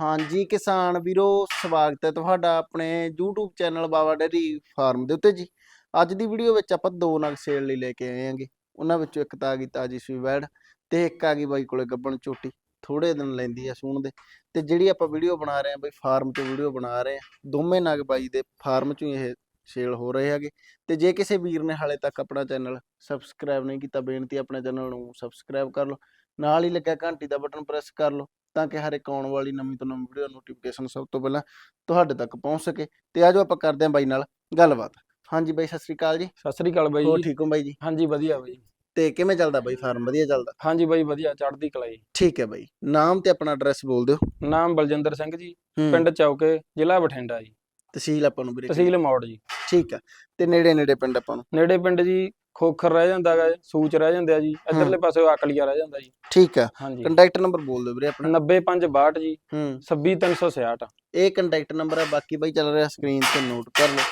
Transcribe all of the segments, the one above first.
ਹਾਂਜੀ, ਕਿਸਾਨ ਵੀਰੋ, ਸਵਾਗਤ ਹੈ ਤੁਹਾਡਾ ਆਪਣੇ YouTube channel Bawa dairy farm ਦੇ ਉੱਤੇ ਜੀ। ਅੱਜ ਦੀ ਵੀਡੀਓ ਵਿੱਚ ਆਪਾਂ ਦੋ ਨਗ ਸੇਲ ਲਈ ਲੈ ਕੇ ਆਏ ਆਂਗੇ ਉਹਨਾਂ ਵਿੱਚੋਂ ਇੱਕ ਤਾਂ ਆ ਗਈ ਤਾਜੀ ਸੂਈ ਵੈੜ ਤੇ ਇੱਕ ਆ ਗਈ ਬਾਈ ਕੋਲੇ ਗੱਬਣ ਚੋਟੀ। ਥੋੜੇ ਦਿਨ ਲੈਂਦੀ ਆ ਸੂਣ ਦੇ। ਤੇ ਜਿਹੜੀ ਆਪਾਂ ਵੀਡੀਓ ਬਣਾ ਰਹੇ ਆ ਬਈ, ਫਾਰਮ ਤੋਂ ਵੀਡੀਓ ਬਣਾ ਰਹੇ ਆ ਦੋਵੇਂ ਨਗ ਬਾਈ ਦੇ ਫਾਰਮ ਚੋਂ ਹੀ ਇਹ ਸੇਲ ਹੋ ਰਹੇ ਹੈਗੇ। ਤੇ ਜੇ ਕਿਸੇ ਵੀਰ ਨੇ ਹਾਲੇ ਤੱਕ ਆਪਣਾ ਚੈਨਲ ਸਬਸਕ੍ਰਾਈਬ ਨਹੀਂ ਕੀਤਾ, ਬੇਨਤੀ ਆਪਣੇ ਚੈਨਲ ਨੂੰ ਸਬਸਕ੍ਰਾਈਬ ਕਰ ਲਓ। ਨਾਲ ਹੀ ਲੱਗਿਆ ਘੰਟੀ ਦਾ ਬਟਨ ਪ੍ਰੈਸ ਕਰ ਲਓ। ਤਾਂ ਕਿ ਹਰ ਇੱਕ ਆਉਣ ਵਾਲੀ ਨਵੀਂ ਤੋਂ ਨਵੀਂ ਵੀਡੀਓ ਨੋਟੀਫਿਕੇਸ਼ਨ ਸਭ ਤੋਂ ਪਹਿਲਾਂ ਤੁਹਾਡੇ ਤੱਕ ਪਹੁੰਚ ਸਕੇ। ਤੇ ਆਜੋ ਆਪਾਂ ਕਰਦੇ ਹਾਂ ਬਾਈ ਨਾਲ ਗੱਲਬਾਤ। ਹਾਂਜੀ ਬਾਈ ਸਤਿ ਸ੍ਰੀ ਅਕਾਲ ਜੀ। ਸਤਿ ਸ੍ਰੀ ਅਕਾਲ ਬਾਈ ਹੋਰ ਜੀ। ਠੀਕ ਹੋ ਬਾਈ ਜੀ? ਹਾਂਜੀ ਵਧੀਆ ਬਾਈ। ਤੇ ਕਿਵੇਂ ਚੱਲਦਾ ਬਾਈ ਫਾਰਮ ਵਧੀਆ ਚੱਲਦਾ? ਹਾਂਜੀ ਬਾਈ ਵਧੀਆ ਚੜ੍ਹਦੀ ਕਲਾਈ ਠੀਕ ਹੈ ਬਾਈ। ਨਾਮ ਤੇ ਆਪਣਾ ਐਡਰੈਸ ਬੋਲ ਦਿਓ। ਨਾਮ ਬਲਜਿੰਦਰ ਸਿੰਘ ਜੀ ਪਿੰਡ ਚੌਕੇ ਜ਼ਿਲ੍ਹਾ ਬਠਿੰਡਾ ਜੀ। ਤਹਿਸੀਲ ਆਪਾਂ ਨੂੰ ਵੀਰੇ ਤਹਿਸੀਲ ਮੌੜ ਜੀ। ਠੀਕ ਹੈ। ਤੇ ਨੇੜੇ ਨੇੜੇ ਪਿੰਡ ਆਪਾਂ ਨੂੰ? ਨੇੜੇ ਪਿੰਡ ਜੀ ਖੋਖਰ ਰਹਿ ਜਾਂਦਾ ਗਾ ਸੂਚ ਰਹਿ ਜਾਂਦੇ ਆ ਜੀ ਇਧਰਲੇ ਪਾਸੇ ਆਕਲੀਆ ਰਹਿ ਜਾਂਦਾ ਜੀ। ਠੀਕ ਹਾਂਜੀ। ਕੰਟੈਕਟ ਨੰਬਰ ਬੋਲ ਦਿਓ ਵੀਰੇ ਆਪਣਾ। 90562 ਜੀ ਹੂੰ। 26366 ਇਹ ਕੰਟੈਕਟ ਨੰਬਰ ਹੈ ਬਾਕੀ ਬਾਈ ਚੱਲ ਰਿਹਾ ਸਕਰੀਨ ਤੇ ਨੋਟ ਕਰ ਲਓ।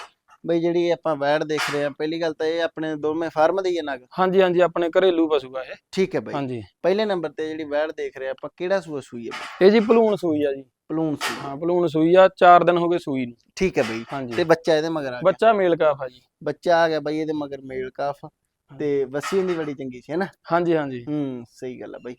ਬਈ ਜਿਹੜੀ ਆਪਾਂ ਵੈੜ ਦੇਖ ਰਹੇ ਆ ਪਹਿਲੀ ਗੱਲ ਤਾਂ ਇਹ ਆਪਣੇ ਦੋਵੇਂ ਫਾਰਮ ਦੇ ਹੀ ਆ ਨਗ। ਹਾਂਜੀ ਹਾਂਜੀ ਆਪਣੇ ਘਰੇਲੂ ਪਸ਼ੂ ਆ ਇਹ। ਠੀਕ ਹੈ ਬਾਈ। ਹਾਂਜੀ। ਪਹਿਲੇ ਨੰਬਰ ਤੇ ਜਿਹੜੀ ਵੈੜ ਦੇਖ ਰਹੇ ਆ ਆਪਾਂ ਕਿਹੜਾ ਸੂਆ ਸੂਈ ਹੈ ਬਾਈ ਇਹ ਜੀ ਭਲੂਣ ਸੂਈ ਆ ਜੀ। ਪਲੂਨ ਸੂਈ ਹਾਂ ਭਲੂਣ ਸੂਈ ਆ 4 ਦਿਨ ਹੋ ਗਏ ਸੂਈ ਨੂੰ। ਠੀਕ ਹੈ ਬਾਈ। ਹਾਂਜੀ। ਤੇ ਬੱਚਾ ਇਹਦੇ ਮਗਰ ਆ ਗਿਆ। ਬੱਚਾ ਮੇਲ ਕਾਫ ਆ ਜੀ। ਬੱਚਾ ਆ ਗਿਆ ਬਾਈ ਇਹਦੇ ਮਗਰ ਮੇਲ ਕਾਫ। ਤੇ ਵਸੀ ਦੀ ਬੜੀ ਚੰਗੀ ਸੀ ਹੈਨਾ? ਹਾਂਜੀ ਹਾਂਜੀ। ਹੂੰ ਸਹੀ ਗੱਲ ਆ ਬਾਈ।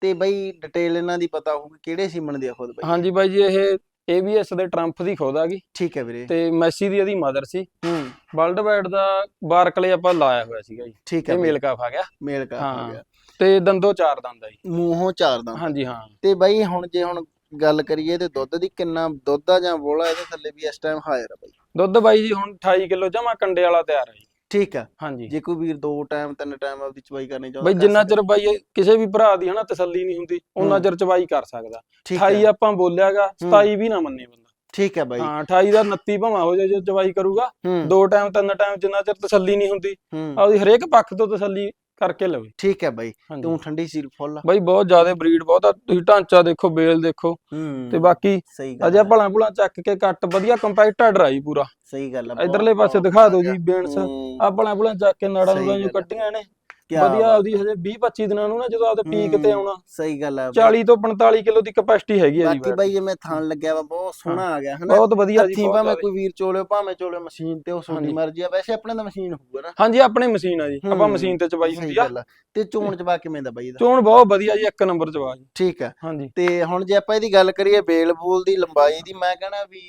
ਤੇ ਬਾਈ ਡਿਟੇਲ ਇਹਨਾਂ ਦੀ ਪਤਾ ਹੋਊਗੀ ਕਿਹੜੇ ਸੀਮਨ ਦੀ ਆ ਖੁਦ ਬਾਈ। ਹਾਂਜੀ ਬਾਈ ਜੀ ਇਹ ABS ਦੇ ਟਰੰਪ ਦੀ ਖੁਦ ਆ ਗਈ ਠੀਕ ਹੈ ਵੀਰੇ। ਤੇ ਮੈਸੀ ਦੀ ਇਹਦੀ ਮਦਰ ਸੀ। ਹੂੰ। ਵਰਲਡ ਵਾਈਡ ਦਾ ਬਾਰਕਲੇ ਆਪਾਂ ਲਾਇਆ ਹੋਇਆ ਸੀਗਾ ਜੀ। ਠੀਕ ਹੈ ਇਹ ਮੇਲ ਕਾਫ ਆ ਗਿਆ। ਮੇਲ ਕਾਫ ਹਾਂ। ਗਿਆ। ਤੇ ਦੰਦੋ ਚਾਰ ਦੰਦ ਆ ਜੀ। ਮੂੰਹੋਂ ਚਾਰ ਦਾ ਹਾਂਜੀ ਹਾਂ। ਤੇ ਬਾਈ ਹੁਣ ਜੇ ਹੁਣ ਗੱਲ ਕਰੀਏ ਤੇ ਦੁੱਧ ਦੀ ਕਿੰਨਾ ਦੁੱਧ ਆ ਜਾਂ ਬੋਲਾ ਇਹਦੇ ਥੱਲੇ ਵੀ ਇਸ ਟਾਈਮ ਹਾਜ਼ਰ ਆ ਬਾਈ। ਦੁੱਧ ਬਾਈ ਜੀ ਹੁਣ 28 ਕਿਲੋ ਜਮਾ ਕੰਡੇ ਵਾਲਾ ਤਿਆਰ ਹੈ ਜੀ। ਠੀਕ ਆ। ਹਾਂਜੀ। ਜੇ ਕੋਈ ਵੀਰ ਦੋ ਟਾਈਮ ਤਿੰਨ ਟਾਈਮ ਆਪਦੀ ਚਵਾਈ ਕਰਨੀ ਚਾਹੁੰਦਾ ਬਾਈ ਜਿੰਨਾ। ਚਿਰ ਬਾਈ ਕਿਸੇ ਵੀ ਭਰਾ ਦੀ ਹਨਾ ਤਸੱਲੀ ਨਹੀਂ ਹੁੰਦੀ ਉਹਨਾਂ। ਚਿਰ ਚਵਾਈ ਕਰ ਸਕਦਾ। ਠੀਕ 28 ਹੈ ਆਪਾਂ ਬੋਲਿਆਗਾ 27 ਵੀ ਨਾ ਮੰਨੇ ਬੰਦਾ। ਠੀਕ ਹੈ ਬਾਈ। ਹਾਂ 28 ਦਾ 29 ਭਾਵਾਂ ਹੋ ਜਾਏ ਜੇ ਚਵਾਈ ਕਰੂਗਾ। ਦੋ ਟਾਈਮ ਤਿੰਨ ਟਾਈਮ ਜਿੰਨਾ ਚਿਰ ਤਸੱਲੀ ਨਹੀਂ ਹੁੰਦੀ ਆਪਦੀ ਹਰੇਕ ਪੱਖ ਤੋਂ ਤਸੱਲੀ ਕਰਕੇ ਲਵੇ। ਠੀਕ ਹੈ ਬਾਈ ਹਾਂਜੀ। ਤੂੰ ਠੰਡੀ ਸੀਲ ਫੁੱਲ। ਬਾਈ ਬਹੁਤ ਜ਼ਿਆਦਾ ਬਰੀਡ ਬਹੁਤ ਆ ਤੁਸੀਂ ਢਾਂਚਾ ਦੇਖੋ ਬੇਲ ਦੇਖੋ। ਹੂੰ ਤੇ ਬਾਕੀ ਸਹੀ ਗੱਲ ਅਜੇ ਭਲਾ ਭੁਲਾ ਚੱਕ ਕੇ ਕੱਟ ਵਧੀਆ ਕੰਪੈਕਟਡ ਰਾਈ ਪੂਰਾ। ਸਹੀ ਗੱਲ ਆ ਬਹੁਤ- ਇਧਰਲੇ ਪਾਸੇ ਬਹੁਤ ਦਿਖਾ ਦਿਓ ਵਧੀਆ। ਜੀ ਬੇਨਸ। ਹੂੰ, ਆ ਭਲਾ ਭੁਲਾ ਚੱਕ ਕੇ ਨਾੜਾਂ ਸਹੀ ਨੂੰ ਜੋ ਗੱਲ ਆ। ਕੱਟੀਆਂ ਨੇ। ਕਿਆ ਵਧੀਆ ਉਹਦੀ ਹਜੇ 20 25 ਦਿਨਾਂ ਨੂੰ ਨਾ ਜਦੋਂ ਆਪਦੇ ਪੀਕ ਤੇ ਆਉਣਾ। ਸਹੀ ਗੱਲ ਆ ਬਾਈ। 40 ਤੋਂ 45 ਕਿਲੋ ਦੀ ਕਪੈਸਿਟੀ ਹੈਗੀ ਆ ਜੀ ਬਾਕੀ ਬਾਈ। ਜਿਵੇਂ ਥਣ ਲੱਗਿਆ ਵਾ ਬਹੁਤ ਸੋਹਣਾ ਆ ਗਿਆ ਹਨਾ? ਬਹੁਤ ਵਧੀਆ ਜੀ ਭਾਵੇਂ। ਕੋਈ ਵੀਰ ਚੋਲਿਓ ਭਾਵੇਂ ਚੋਲਿਓ ਮਸ਼ੀਨ ਤੇ ਉਹ ਹਾਂਜੀ। ਮਰਜ਼ੀ ਆ ਵੈਸੇ ਆਪਣੇ ਦਾ ਮਸ਼ੀਨ ਹੋਊਗਾ ਨਾ। ਹਾਂਜੀ ਆਪਣੇ ਮਸ਼ੀਨ ਆ ਜੀ ਆਪਾਂ ਮਸ਼ੀਨ ਤੇ ਚਵਾਈ ਸਹੀ ਹੁੰਦੀ ਆ। ਤੇ ਚੋਣ ਚਬਾ ਕਿਵੇਂ ਦਾ ਬਾਈ ਇਹਦਾ? ਚੋਣ ਬਹੁਤ ਵਧੀਆ ਜੀ ਇੱਕ ਨੰਬਰ ਚਵਾ ਜੀ। ਠੀਕ ਆ। ਹਾਂਜੀ। ਤੇ ਹੁਣ ਜੇ ਆਪਾਂ ਇਹਦੀ ਗੱਲ ਕਰੀਏ ਬੇਲ ਬੂਲ ਦੀ ਲੰਬਾਈ ਦੀ ਮੈਂ ਕਹਣਾ ਵੀ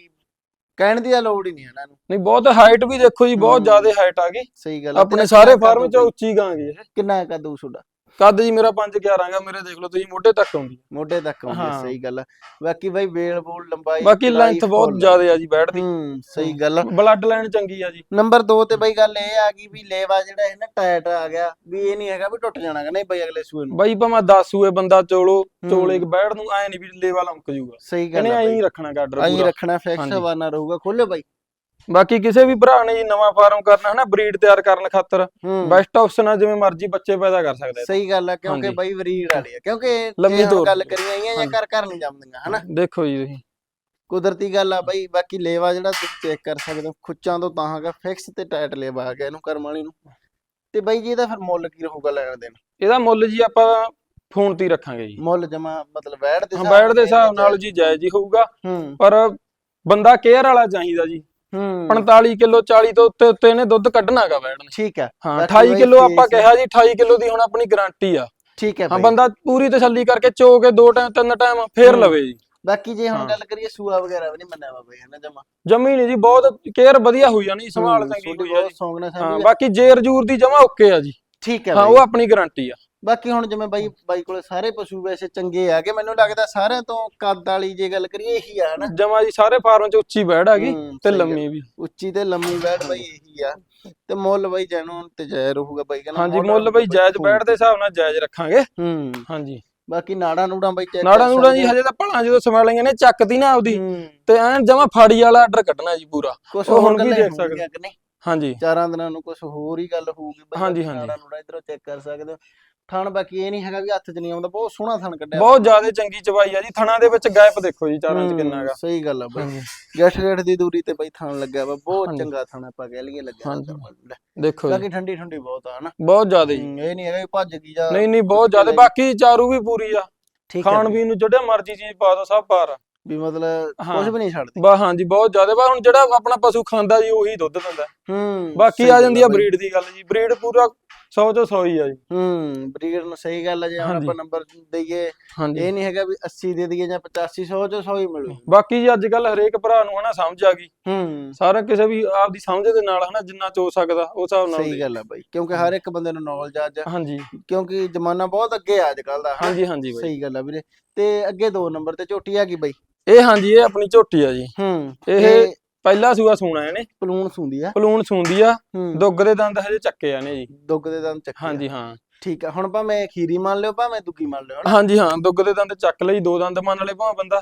ਕਹਿਣ ਦੀ ਤਾਂ ਲੋੜ ਹੀ ਨਹੀਂ ਇਹਨਾਂ ਨੂੰ। ਨਹੀਂ ਬਹੁਤ ਹਾਈਟ ਵੀ ਦੇਖੋ ਜੀ ਬਹੁਤ। ਜ਼ਿਆਦਾ ਹਾਈਟ ਆ ਗਈ। ਸਹੀ ਗੱਲ ਆ। ਆਪਣੇ ਤੇਰਾ ਸਾਰੇ ਕਿੰਨਾ ਫਾਰਮ ਚ ਕੱਦ ਉੱਚੀ ਗਾਂ ਗਈ ਇਹ। ਕਿੰਨਾ ਕੱਦੂ ਤੁਹਾਡਾ? ਕੱਦ ਜੀ ਮੇਰਾ 5 11 ਗਾ ਮੇਰੇ ਦੇਖ ਲਓ ਤੁਸੀਂ ਮੋਢੇ ਤੱਕ ਆਉਂਦੀ ਮੋਢੇ ਤੱਕ ਆਉਂਦੀ ਹਾਂ। ਸਹੀ ਗੱਲ ਆ। ਬਾਕੀ ਬਾਈ ਬੇਲ ਬੂਲ ਲੰਬਾਈ ਬਾਕੀ ਚੌੜਾਈ ਲੈਂਥ ਬਹੁਤ। ਜ਼ਿਆਦਾ ਆ ਜੀ ਬੈਠ ਦੀ। ਹੂੰ ਸਹੀ ਗੱਲ ਆ। ਬਲੱਡ ਲਾਈਨ ਚੰਗੀ ਆ ਜੀ। ਨੰਬਰ 2 ਤੇ ਬਈ ਗੱਲ ਇਹ ਆ ਗਈ ਵੀ ਲੇਵਾ ਜਿਹੜਾ ਹੈ ਨਾ ਟਾਇਟ ਆ ਗਿਆ ਵੀ ਇਹ ਨਹੀਂ ਹੈਗਾ ਵੀ ਟੁੱਟ ਜਾਣਾ ਗਾ, ਨਹੀਂ ਬਈ ਅਗਲੇ ਸੂਏ ਨੂੰ। ਬਾਈ ਭਾਵੇਂ 10 ਸੂਏ ਬੰਦਾ ਚੋਲੋ। ਚੋਲੇ ਬੈਠ ਨੂੰ ਐ ਨਹੀਂ ਵੀ ਲੇਵਾ ਲੰਕ ਜੂਗਾ। ਸਹੀ ਗੱਲ ਇਹਨੇ ਆ ਐਂ ਬਈ। ਹੀ ਰੱਖਣਾ ਗਾਡਰ ਪੂਰਾ। ਰੱਖਣਾ ਫਿਕਸ ਹਾਂਜੀ। ਹਵਾਨਾ ਰਹੂਗਾ। ਖੋਲਿਓ ਬਾਈ। ਬਾਕੀ ਕਿਸੇ ਵੀ ਭਰਾ ਨੇ ਜੀ ਨਵਾਂ ਫਾਰਮ ਕਰਨਾ ਹੈ ਨਾ ਬਰੀਡ ਤਿਆਰ ਕਰਨ ਖਾਤਰ ਹੂੰ। ਬੈਸਟ ਆਪਸ਼ਨ ਆ ਜਿਵੇਂ ਮਰਜ਼ੀ ਬੱਚੇ ਪੈਦਾ ਕਰ ਸਕਦਾ ਸਹੀ ਗੱਲ ਆ ਕਿਉਂਕਿ ਹਾਂਜੀ। ਬਾਈ ਵਾਲੀ ਆ ਕਿਉਂਕਿ ਲੰਮੀ ਹੁਣ ਤੋਰ ਗੱਲ। ਕਰੀਏ ਆਈਆਂ ਜਾਂ ਹਾਂਜੀ। ਘਰ ਘਰ ਨਹੀਂ ਜੰਮਦੀਆਂ ਹਨਾ? ਦੇਖੋ ਜੀ ਤੁਸੀਂ। ਕੁਦਰਤੀ ਗੱਲ ਆ ਬਾਈ ਬਾਕੀ ਲੇਵਾ ਜਿਹੜਾ ਤੁਸੀਂ ਚੈੱਕ ਕਰ ਸਕਦੇ ਹੋ ਖੁੱਚਾਂ ਤੋਂ ਤਾਂ ਹੈਗਾ ਫਿਕਸ ਤੇ ਟਾਈਟ ਲੇਵਾ ਆ ਗਿਆ ਇਹਨੂੰ ਕਰਮ ਵਾਲੀ ਨੂੰ। ਤੇ ਬਾਈ ਜੀ ਇਹਦਾ ਫਿਰ ਮੁੱਲ ਕੀ ਰਹੂਗਾ ਲੈਣ ਦੇਣ? ਇਹਦਾ ਮੁੱਲ ਜੀ ਆਪਾਂ ਫੋਨ ਤੇ ਹੀ ਰੱਖਾਂਗੇ ਜੀ। ਮੁੱਲ ਜਮਾ ਮਤਲਬ ਵੈੜ ਦੇ ਬੈਡ ਦੇ ਹਿਸਾਬ ਨਾਲ ਜੀ ਜਾਇਜ਼ ਹੀ ਹੋਊਗਾ। ਹੂੰ। ਪਰ ਬੰਦਾ ਕੇਅਰ ਵਾਲਾ ਚਾਹੀਦਾ ਜੀ। ਹੂੰ। 45 ਕਿਲੋ 40 ਤੋਂ ਉੱਤੇ ਉੱਤੇ ਇਹਨੇ ਦੁੱਧ ਕੱਢਣਾਗਾ ਬੈਡ ਨੇ। ਠੀਕ ਹੈ। ਹਾਂ ਬਾਕੀ 28 ਬਾਈ ਕਿਲੋ ਆਪਾਂ ਕਿਹਾ ਜੀ 28 ਕਿਲੋ ਦੀ ਹੁਣ ਆਪਣੀ ਗਾਰੰਟੀ ਆ। ਠੀਕ ਹੈ ਹਾਂ ਬੰਦਾ ਪੂਰੀ ਤਸੱਲੀ ਕਰਕੇ ਚੋ ਕੇ ਦੋ ਟਾਈਮ ਤਿੰਨ ਟਾਈਮ ਫੇਰ ਹੂੰ। ਲਵੇ ਜੀ। ਬਾਕੀ ਜੇ ਹੁਣ ਹਾਂ। ਗੱਲ ਕਰੀਏ ਸੂਆ ਵਗੈਰਾ ਵੀ ਨਹੀਂ ਮੰਨਿਆ ਵਾ ਬਾਈ ਹਨਾ ਜਮਾ। ਜਮੀ ਨਹੀਂ ਜੀ ਬਹੁਤ ਕੇਅਰ ਵਧੀਆ ਹੋਈ ਨਹੀਂ ਸੰਭਾਲ ਚੰਗੀ ਹੋਈ ਆ ਜੀ। ਹਾਂ ਬਾਕੀ ਜੇਰ ਜੂਰ ਦੀ ਜਮਾ ਓਕੇ ਆ ਜੀ। ਠੀਕ ਹੈ ਹਾਂ ਉਹ ਆਪਣੀ ਗਾਰੰਟੀ ਆ। ਬਾਕੀ ਹੁਣ ਜਿਵੇਂ ਬਾਈ ਬਾਈ ਕੋਲੇ ਸਾਰੇ ਪਸ਼ੂ ਵੈਸੇ ਚੰਗੇ ਆ ਕਿ ਮੈਨੂੰ ਲੱਗਦਾ ਸਾਰਿਆਂ ਤੋਂ ਕੱਦ ਵਾਲੀ ਜੇ ਗੱਲ ਕਰੀਏ ਇਹੀ ਆ ਹਨਾ। ਜਮਾ ਜੀ ਸਾਰੇ ਫਾਰਮ ਚ ਉੱਚੀ ਬੈੜ ਆ ਗਈ ਹੂੰ, ਤੇ ਸਹੀ। ਲੰਮੀ ਵੀ। ਉੱਚੀ ਤੇ ਲੰਮੀ ਬੈਠ ਬਾਈ ਇਹੀ ਆ। ਤੇ ਮੁੱਲ ਬਾਈ ਜੈਨੂਨ ਤੇ ਜਾਇਜ਼ ਰਹੂਗਾ ਬਾਈ ਕਹਿੰਦਾ ਹਾਂਜੀ ਮੁੱਲ ਬਈ ਜਾਇਜ਼ ਬੈੜ ਦੇ ਹਿਸਾਬ ਨਾਲ ਜਾਇਜ਼ ਰੱਖਾਂਗੇ। ਹੂੰ। ਹਾਂਜੀ। ਬਾਕੀ ਨਾੜਾ ਨੂੜਾ ਬਾਈ ਚੈੱਕ ਨਾੜਾਂ ਨੂੜਾਂ ਜੀ ਹਜੇ ਤਾਂ ਭਲਾਂ ਜਦੋਂ ਸਮੈਲਿੰਗ ਨੇ ਚੱਕਦੀ ਨਾ ਆਪਦੀ। ਤੇ ਐਨ ਜਮਾ ਫਾੜੀ ਵਾਲਾ ਆਰਡਰ ਕੱਢਣਾ ਜੀ ਪੂਰਾ। ਕੁਝ ਉਹ ਹੁਣ ਵੀ ਦੇਖ ਸਕਦੇ। ਹਾਂਜੀ। ਚਾਰਾਂ ਦਿਨਾਂ ਨੂੰ ਕੁਝ ਹੋਰ ਹੀ ਗੱਲ ਹੋਊਗੀ ਬਾਈ ਹਾਂਜੀ, ਹਾਂਜੀ। ਨਾੜਾ ਨੂੜਾ ਇਧਰੋਂ ਚੈੱਕ ਕਰ ਸਕਦੇ ਹੋ। ਥਣ ਬਾਕੀ ਇਹ ਨਹੀਂ ਹੈਗਾ ਵੀ ਹੱਥ 'ਚ ਨਹੀਂ ਆਉਂਦਾ ਬਹੁਤ ਸੋਹਣਾ ਥਣ ਕੱਢਿਆ। ਬਹੁਤ ਜ਼ਿਆਦਾ ਚੰਗੀ ਚਵਾਈ ਆ ਜੀ ਥਣਾ ਦੇ ਵਿੱਚ ਗੈਪ ਦੇਖੋ ਜੀ ਚਾਰਾਂ ਚ ਕਿੰਨਾ ਹੈਗਾ ਸਹੀ ਗੱਲ ਆ ਬਾਈ। ਗੱਠ ਗੱਠ ਦੀ ਦੂਰੀ ਤੇ ਬਾਈ ਥਣ ਲੱਗਿਆ ਵਾ ਬਹੁਤ। ਚੰਗਾ ਥਣ ਆਪਾਂ ਕਹਿ ਲਈਏ ਲੱਗਿਆ। ਦੇਖੋ ਜੀ। ਬਾਕੀ ਠੰਡੀ ਠੰਡੀ ਬਹੁਤ ਆ ਹਨਾ? ਬਹੁਤ ਜ਼ਿਆਦਾ ਜੀ। ਇਹ ਨਹੀਂ ਹੈਗਾ ਵੀ ਭੱਜ ਗਈ ਜਾਂ ਨਹੀਂ ਨਹੀਂ ਬਹੁਤ ਜ਼ਿਆਦਾ। ਬਾਕੀ ਚਾਰੂ ਵੀ ਪੂਰੀ ਆ। ਖਾਣ। ਪੀਣ ਨੂੰ ਜਿਹੜਾ ਮਰਜ਼ੀ ਚੀਜ਼ ਪਾ ਦੋ ਸਭ ਪਾਰ ਵੀ ਮਤਲਬ। ਕੁਝ ਵੀ ਨਹੀਂ ਛੱਡਦੀ। ਬਾ ਹਾਂਜੀ ਬਹੁਤ ਜ਼ਿਆਦਾ। ਬਾ ਹੁਣ ਜਿਹੜਾ ਆਪਣਾ ਪਸ਼ੂ ਖਾਂਦਾ ਜੀ ਉਹੀ ਦੁੱਧ ਦਿੰਦਾ। ਹੂੰ ਬਾਕੀ ਆ ਜਾਂਦੀ ਆ। ਬਰੀਡ ਦੀ ਗੱਲ ਜੀ ਬਰੀਡ ਪੂਰਾ 100 ਚੋਂ 100 ਹੀ ਆ ਜੀ। ਹੂੰ ਬਰੀਡ ਨੂੰ ਸਹੀ ਗੱਲ ਹੈ ਜੇ। ਆਪਾਂ ਨੰਬਰ ਦਈਏ ਇਹ ਨਹੀਂ ਹੈਗਾ ਵੀ 80 ਦੇ ਦਈਏ ਜਾਂ 85 100 ਚੋਂ 100 ਹੀ ਮਿਲੂ। ਬਾਕੀ ਜੀ ਅੱਜ ਕੱਲ ਹਰੇਕ ਭਰਾ ਨੂੰ ਹਨਾ ਸਮਝ ਆ ਗਈ। ਹੂੰ। ਸਾਰਾ ਕਿਸੇ ਵੀ ਆਪਦੀ ਸਮਝ ਦੇ ਨਾਲ ਹਨਾ ਜਿੰਨਾ ਚੋ ਸਕਦਾ ਉਸ ਹਿਸਾਬ ਨਾਲ ਸਹੀ। ਗੱਲ ਹੈ ਬਾਈ ਕਿਉਂਕਿ ਹਰ ਇੱਕ ਬੰਦੇ ਨੂੰ ਨੌਲੇਜ ਅੱਜ। ਹਾਂਜੀ। ਕਿਉਂਕਿ ਜ਼ਮਾਨਾ ਬਹੁਤ ਅੱਗੇ ਆ ਅੱਜ ਕੱਲ ਦਾ? ਹਾਂਜੀ ਹਾਂਜੀ ਬਾਈ। ਸਹੀ ਗੱਲ ਆ ਵੀਰੇ। ਤੇ ਅੱਗੇ ਦੋ ਨੰਬਰ ਤੇ ਝੋਟੀ ਆ ਗਈ ਬਾਈ? ਇਹ ਹਾਂਜੀ ਇਹ ਆਪਣੀ ਝੋਟੀ ਆ ਜੀ। ਹੂੰ ਇਹ ਪਹਿਲਾ ਸੂਆ ਸੂਣਾ ਇਹਨੇ। ਪਲੂਣ ਸੁੰਦੀ ਆ। ਪਲੂਣ ਸੂੰਦੀ ਆ। ਹੂੰ। ਦੁੱਗ ਦੇ ਦੰਦ ਹਜੇ ਚੱਕੇ ਆ ਨੇ ਜੀ। ਦੁੱਗ ਦੇ ਦੰਦ ਚੱਕੀ ਹਾਂਜੀ ਹਾਂ। ਠੀਕ ਆ ਹੁਣ ਭਾਵੇਂ ਖੀਰੀ ਮੰਨ ਲਿਓ ਭਾਵੇਂ ਦੁੱਗੀ ਮੰਨ ਲਿਓ ਹਨਾ? ਹਾਂਜੀ ਹਾਂ ਦੁੱਗ ਦੇ ਦੰਦ ਚੱਕ ਲਈ ਦੋ ਦੰਦ ਮੰਨ ਲਏ ਭਾਵੇਂ ਬੰਦਾ।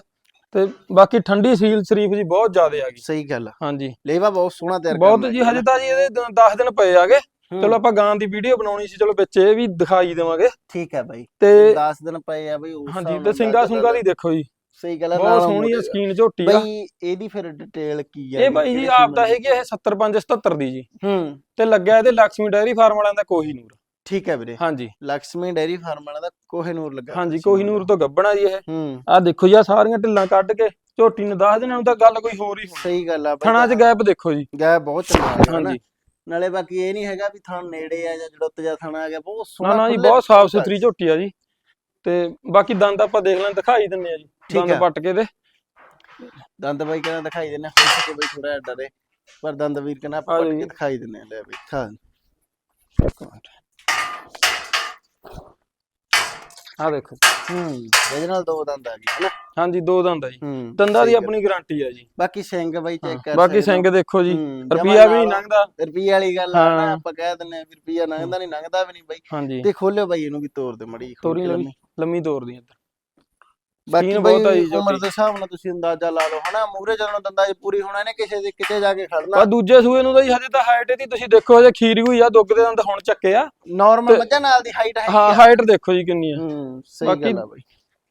ਤੇ ਬਾਕੀ ਠੰਡੀ ਸੀਲ ਸ਼ਰੀਫ ਜੀ ਬਹੁਤ ਜ਼ਿਆਦਾ ਆ ਗਈ। ਸਹੀ ਗੱਲ ਆ। ਹਾਂਜੀ। ਲੇਵਾ ਬਹੁਤ ਸੋਹਣਾ ਤਿਆਰ ਬਹੁਤ ਜੀ ਹਜੇ ਤਾਂ ਜੀ ਇਹਦੇ 10 ਦਿਨ ਪਏ ਆਗੇ। ਹੂੰ, ਚਲੋ ਆਪਾਂ ਗਾਂ ਦੀ ਵੀਡੀਓ ਬਣਾਉਣੀ ਸੀ ਚਲੋ ਵਿੱਚ ਇਹ ਵੀ ਦਿਖਾਈ ਦੇਵਾਂਗੇ। ਠੀਕ ਆ ਬਾਈ। ਤੇ 10 ਦਿਨ ਪਏ ਆ ਬਈ ਉਸ ਹਾਂਜੀ ਹਿਸਾਬ ਤੇ ਨਾਲ ਸਿੰਗਾ ਸੁੰਗਾ ਦੀ ਦੇਖੋ ਜੀ। ਸਹੀ ਗੱਲ ਹੈ ਬਹੁਤ ਸੋਹਣੀ ਹੈ ਸਕੀਨ ਝੋਟੀ ਆ। ਬਈ ਇਹਦੀ ਫਿਰ ਡਿਟੇਲ ਕੀ ਆ ਇਹ ਬਾਈ ਜੀ ਆਪ ਤਾਂ ਹੈਗੀ ਇਹ 75 ਦੀ ਜੀ। ਹੂੰ। ਤੇ ਲੱਗਿਆ ਇਹਦੇ ਲక్ష్ਮੀ ਡੈਰੀ ਫਾਰਮ ਵਾਲਿਆਂ ਦਾ ਕੋਹੀਨੂਰ ਠੀਕ ਹੈ ਵੀਰੇ। ਹਾਂਜੀ। ਲక్ష్ਮੀ ਡੈਰੀ ਫਾਰਮ ਵਾਲਿਆਂ ਦਾ ਕੋਹੀਨੂਰ ਲੱਗਾ। ਹਾਂਜੀ ਕੋਹੀਨੂਰ ਤੋਂ ਗੱਬਣਾ ਜੀ ਇਹ। ਆ ਦੇਖੋ ਜੀ ਆ ਸਾਰੀਆਂ ਢਿੱਲਾਂ ਕੱਢ ਕੇ ਝੋਟੀ ਨੂੰ ਦੱਸ ਦੇਣਾ ਤਾਂ ਗੱਲ ਕੋਈ ਹੋਰ ਹੀ ਹੋਣੀ। ਸਹੀ ਗੱਲ ਆ ਥਾਣਾ 'ਚ ਗੈਪ ਦੇਖੋ ਜੀ। ਗੈਪ ਬਹੁਤ ਚੰਗਾ ਹੈ ਹਾਂਜੀ। ਨਾਲੇ ਬਾਕੀ ਇਹ ਨਹੀਂ ਹੈਗਾ ਵੀ ਥਾਂ ਨੇੜੇ ਆ ਜਾਂ ਜੜੁੱਤ ਜਾਂ ਥਾਣਾ ਆ ਗਿਆ ਬਹੁਤ ਸੋਹਣਾ ਨਾ ਜੀ ਬਹੁਤ ਸਾਫ਼ ਸੁਥਰੀ ਝੋਟੀ ਆ ਜੀ। ਤੇ ਬਾਕੀ ਦੰਦ ਆਪਾਂ ਦੇਖ ਲੈਣ ਦਿਖਾਈ ਦਿੰਨੇ ਆ ਜੀ। ਦੰਦ। ਪੱਟ ਕੇ ਦੇ। ਦੰਦ ਬਾਈ ਕਹਿੰਦਾ ਦਿਖਾਈ ਦਿੰਨੇ ਹੋ। ਸਕੇ ਬਈ ਥੋੜਾ ਡਰੇ ਪਰ ਦੰਦ ਵੀਰ ਕਹਿੰਦਾ ਪੱਟ ਕੇ। ਦਿਖਾਈ ਦਿੰਨੇ ਲੈ ਬਈ ਖਾ ਆ ਦੇਖੋ। ਹੂੰ ਇਹਦੇ ਨਾਲ ਦੋ ਦੰਦ ਆ ਗਏ ਹਨਾ? ਹਾਂਜੀ ਦੋ ਦੰਦ ਆ ਜੀ। ਦੰਦਾਂ ਦੀ। ਆਪਣੀ ਗਾਰੰਟੀ ਆ ਜੀ। ਬਾਕੀ ਸਿੰਘ ਬਾਈ ਚੈੱਕ ਕਰ ਬਾਕੀ। ਸਿੰਘ ਦੇਖੋ ਜੀ। ਹੂੰ, ਰੁਪਿਆ ਵੀ ਨਹੀਂ ਲੰਘਦਾ ਰੁਪਈਏ ਵਾਲੀ ਗੱਲ ਆ ਨਾ। ਆਪਾਂ ਕਹਿ ਦਿੰਨੇ ਆ ਵੀ ਰੁਪਈਆ ਲੰਘਦਾ ਨਹੀਂ ਲੰਘਦਾ ਵੀ ਨਹੀਂ ਬਾਈ। ਤੇ ਖੋਲਿਓ ਬਾਈ ਇਹਨੂੰ ਵੀ ਤੋੜ ਦੇ ਮੜੀ ਤੋਰੀ ਲੰਮੀ ਤੋਰ ਦੀ ਇੱਧਰ। ਬਾਕੀ ਬਾਈ ਬਹੁਤ ਆਈ ਝੋਟੀ। ਉਮਰ ਦੇ ਹਿਸਾਬ ਨਾਲ ਤੁਸੀਂ ਅੰਦਾਜ਼ਾ ਲਾ ਲਓ ਹਨਾ? ਮੂਰੇ ਜਦੋਂ ਦੰਦਾਂ 'ਚ ਪੂਰੀ ਹੋਣਾ ਇਹਨੇ ਕਿਸੇ ਦੇ ਕਿਤੇ ਜਾ ਕੇ ਖੜਨਾ। ਆ ਦੂਜੇ ਸੂਏ ਨੂੰ ਤਾਂ ਜੀ ਹਜੇ ਤਾਂ ਹਾਈਟ ਇਹਦੀ ਤੁਸੀਂ ਦੇਖੋ ਹਜੇ ਖੀਰੀ ਹੋਈ ਆ ਦੁੱਗ ਦੇ ਦੰਦ ਹੁਣ ਚੱਕੇ ਆ। ਨਾਰਮਲ ਮੱਝਾਂ ਨਾਲ ਦੀ ਹਾਈਟ ਹੈ ਹਾਂ ਹਾਈਟ ਦੇਖੋ ਜੀ ਕਿੰਨੀ ਆ। ਹੂੰ ਸਹੀ ਬਾਕੀ ਗੱਲ ਆ ਬਾਈ।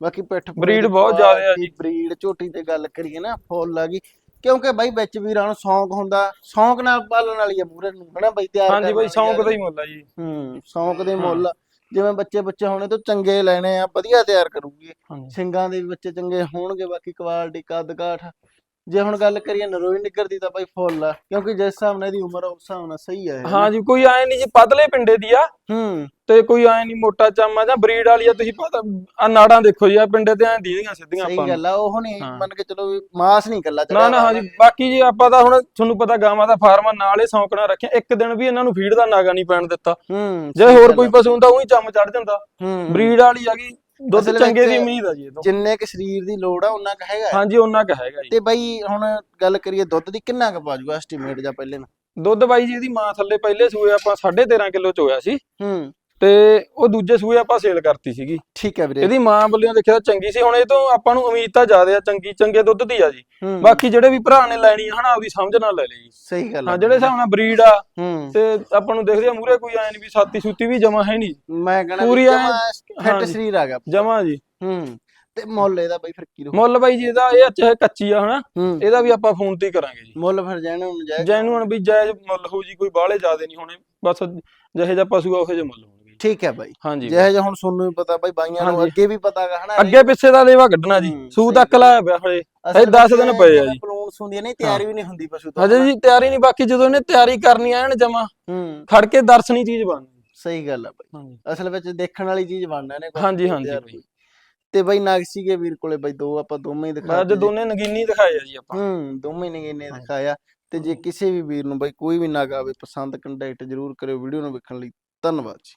ਬਾਕੀ ਪਿੱਠ breed ਬਹੁਤ ਜ਼ਿਆਦੇ ਆ ਜੀ। ਬਰੀਡ ਝੋਟੀ ਤੇ ਗੱਲ ਕਰੀਏ ਨਾ ਫੁੱਲ ਆ ਗਈ ਕਿਉਂਕਿ ਬਾਈ ਵਿੱਚ ਵੀਰਾਂ ਨੂੰ ਸ਼ੌਂਕ ਹੁੰਦਾ ਸ਼ੌਂਕ ਨਾਲ ਪਾਲਣ ਵਾਲੀ ਆ ਮੂਰੇ ਨੂੰ ਹਨਾ ਬਾਈ? ਤਿਆਰ ਹਾਂਜੀ ਕਰਨ ਬਾਈ ਵਾਲੀ ਸ਼ੌਂਕ ਆ। ਦਾ ਹੀ ਮੁੱਲ ਆ ਜੀ। ਹੂੰ ਸ਼ੌਂਕ ਦੇ ਮੁੱਲ। ਜਿਵੇਂ ਬੱਚੇ ਬੱਚੇ ਹੋਣੇ ਤੋਂ ਚੰਗੇ ਲੈਣੇ ਆ ਵਧੀਆ ਤਿਆਰ ਕਰੂਗੀ। ਹਾਂਜੀ। ਸਿੰਘਾਂ ਦੇ ਵੀ ਬੱਚੇ ਚੰਗੇ ਹੋਣਗੇ ਬਾਕੀ ਕੁਆਲਿਟੀ ਕੱਦ ਕਾਠ ਜੇ ਹੁਣ ਗੱਲ ਕਰੀਏ ਨਰੋਈ ਨਿੱਗਰ ਦੀ ਤਾਂ ਬਾਈ ਫੁੱਲ ਆ ਕਿਉਂਕਿ ਜਿਸ ਹਿਸਾਬ ਨਾਲ ਇਹਦੀ ਉਮਰ ਆ, ਉਸ ਹਿਸਾਬ ਨਾਲ ਸਹੀ ਆ ਇਹ। ਹਾਂ ਜੀ ਕੋਈ ਐ ਨਹੀਂ ਜੀ ਪਤਲੇ ਪਿੰਡੇ ਦੀ ਆ। ਹੂੰ। ਤੇ ਕੋਈ ਐ ਨਹੀਂ ਮੋਟਾ ਚਾਮਾ ਜਾਂ ਬਰੀਡ ਵਾਲੀ ਆ ਤੁਸੀਂ ਪਤਾ ਆ ਨਾੜਾਂ ਦੇਖੋ ਜੀ ਆ ਪਿੰਡੇ ਤੇ ਐ ਦੀਦੀਆਂ ਸਿੱਧੀਆਂ ਸਹੀ ਆਪਾਂ ਨੂੰ। ਗੱਲ ਆ ਉਹ ਨਹੀਂ ਹਾਂ। ਮੰਨ ਕੇ ਚਲੋ ਵੀ ਮਾਸ ਨਹੀਂ ਕੱਲਾ ਨਾ ਨਾ ਹਾਂਜੀ ਬਾਕੀ ਜੀ ਆਪਾਂ ਤਾਂ ਹੁਣ ਤੁਹਾਨੂੰ ਪਤਾ ਗਾਵਾਂ ਦਾ ਫਾਰਮ ਆ ਨਾਲ ਹੀ ਸੌਂਕਣਾ ਰੱਖਿਆ ਇੱਕ ਦਿਨ ਵੀ ਇਹਨਾਂ ਨੂੰ ਫੀਡ ਦਾ ਨਾਗਾ ਨਹੀਂ ਪੈਣ ਦਿੱਤਾ। ਹੂੰ ਜੇ ਹੋਰ ਕੋਈ। ਪਸ਼ੂ ਹੁੰਦਾ ਉਹੀ ਚੰਮ ਚੜ ਜਾਂਦਾ। ਹੂੰ। ਬਰੀਡ ਵਾਲੀ ਆ ਗਈ ਦੁੱਧ ਅਸਲ ਚੰਗੇ ਦੀ ਉਮੀਦ ਆ ਜੀ ਇਹ ਤੋਂ। ਜਿੰਨੇ ਕਿ ਸਰੀਰ ਦੀ ਲੋੜ ਆ ਉਹਨਾਂ ਕ ਹੈਗਾ ਹੈ। ਹਾਂਜੀ ਉਹਨਾਂ ਕ ਹੈਗਾ ਜੀ। ਤੇ ਬਾਈ ਹੁਣ ਗੱਲ ਕਰੀਏ ਦੁੱਧ ਦੀ ਕਿੰਨਾ ਕੁ ਪਾਜੂਗਾ ਐਸਟੀਮੇਟ ਜਾਂ ਪਹਿਲੇ ਨਾ? ਦੁੱਧ ਬਾਈ ਜੀ ਇਹਦੀ ਮਾਂ ਥੱਲੇ ਪਹਿਲੇ ਸੂਏ ਆਪਾਂ 13.5 ਕਿਲੋ ਚ ਹੋਇਆ ਸੀ। ਹੂੰ। ਤੇ ਉਹ ਦੂਜੇ ਸੂਏ ਆਪਾਂ ਸੇਲ ਕਰਤੀ ਸੀਗੀ। ਠੀਕ ਹੈ ਵੀਰੇ। ਇਹਦੀ ਮਾਂ ਵੱਲੋਂ ਦੇਖਿਆ ਤਾਂ ਚੰਗੀ ਸੀ ਹੁਣ ਇਹ ਤੋਂ ਆਪਾਂ ਨੂੰ ਉਮੀਦ ਤਾਂ ਜ਼ਿਆਦਾ ਆ ਚੰਗੀ ਚੰਗੇ ਦੁੱਧ ਦੀ ਆ ਜੀ। ਬਾਕੀ ਜਿਹੜੇ ਵੀ ਭਰਾ ਨੇ ਲੈਣੀ ਆ ਹਨਾ ਆਪਦੀ ਸਮਝ ਨਾਲ ਲੈ ਲਈ ਸਹੀ ਗੱਲ ਆ। ਹਾਂ ਜਿਹੜੇ ਹਿਸਾਬ ਨਾਲ ਬਰੀਡ ਆ ਤੇ ਆਪਾਂ ਨੂੰ ਦੇਖਦੇ ਆ ਮੂਰੇ ਕੋਈ ਐ ਨਹੀਂ ਵੀ ਸਾਤੀ ਸੁੱਤੀ ਵੀ ਜਮਾ ਹੈ ਨਹੀਂ। ਮੈਂ ਕਹਣਾ ਪੂਰੀ ਫਿੱਟ। ਸਰੀਰ ਆ ਗਿਆ। ਜਮਾ ਜੀ। ਹੂੰ। ਤੇ ਮੁੱਲ ਇਹਦਾ ਬਾਈ ਫਿਰ ਕੀ ਰਹੂ? ਮੁੱਲ ਬਾਈ ਜੀ ਇਹਦਾ ਇਹ ਚਾਹੇ ਕੱਚੀ ਆ ਹਨਾ। ਇਹਦਾ ਵੀ ਆਪਾਂ ਫੋਨ ਤੇ ਕਰਾਂਗੇ ਜੀ। ਮੁੱਲ ਫਿਰ ਹੁਣ ਜਾਏ ਜੈਨੂਨ ਵੀ ਜਾਇਜ਼ ਮੁੱਲ ਹੋ ਜੀ ਕੋਈ ਬਾਹਲੇ ਜ਼ਿਆਦੇ ਨਹੀਂ ਹੋਣੇ। ਬਸ ਜਿਹੇ ਜਿਹਾ ਪਸ਼ੂ ਆ ਉਹੇ ਜਿਹੇ ਮੁੱਲ ਹੋਣਗੇ ਠੀਕ ਹੈ ਬਾਈ। ਹਾਂਜੀ ਜਿਹੇ ਜਿਹਾ ਹੁਣ ਤੁਹਾਨੂੰ ਵੀ ਪਤਾ ਬਾਈ ਬਾਈਆਂ ਨੂੰ ਹਾਂਜੀ। ਅੱਗੇ ਵੀ ਪਤਾਗਾ ਹਨਾ ਅੱਗੇ ਪਿੱਛੇ ਦਾ ਲੇਵਾ ਕੱਢਣਾ ਜੀ। ਹੂੰ, ਸੂ ਸਹੀ ਤੱਕ। ਲਾਇਆ ਪਿਆ ਹਲੇ। ਅਸਲ ਇਹ 10 ਵਿੱਚ ਦਿਨ ਪਏ ਆ ਜੀ। ਪਲੂਣ ਸੁੰਦੀ ਨਹੀਂ ਤਿਆਰੀ ਵੀ ਨਹੀਂ ਹੁੰਦੀ ਪਸ਼ੂ ਤੋਂ ਹਜੇ ਜੀ ਤਿਆਰੀ ਨਹੀਂ ਬਾਕੀ ਜਦੋਂ ਇਹਨੇ ਤਿਆਰੀ ਕਰਨੀ ਐਨ ਜਮਾ। ਹੂੰ। ਖੜ ਕੇ ਦਰਸ਼ਨੀ ਚੀਜ਼ ਬਣਨੀ। ਸਹੀ ਗੱਲ ਆ ਬਾਈ। ਹਾਂਜੀ। ਅਸਲ ਵਿੱਚ ਦੇਖਣ ਵਾਲੀ ਚੀਜ਼ ਬਣਨਾ ਨੇ ਹਾਂਜੀ, ਹਾਂਜੀ ਬਾਈ। ਤੇ ਬਾਈ ਨਾਗਸੀ ਕੇ ਵੀਰ ਕੋਲੇ ਬਾਈ ਦੋ ਆਪਾਂ ਦੋਵੇਂ ਹੀ ਦਿਖਾ ਅੱਜ ਦੋਨੇ ਨਗੀਨੀ ਦਿਖਾਏ ਆ ਜੀ ਆਪਾਂ। ਹੂੰ ਦੋਵੇਂ ਨੇ ਇਹਨੇ ਹਾਂਜੀ। ਦਿਖਾਇਆ। ਤੇ ਜੇ ਕਿਸੇ ਵੀ ਵੀਰ ਨੂੰ ਬਾਈ ਕੋਈ ਵੀ ਨਾਗ ਆਵੇ ਪਸੰਦ ਕੰਟੈਕਟ ਜ਼ਰੂਰ ਕਰਿਓ। ਵੀਡੀਓ ਨੂੰ ਵੇਖਣ ਲਈ ਧੰਨਵਾਦ ਜੀ।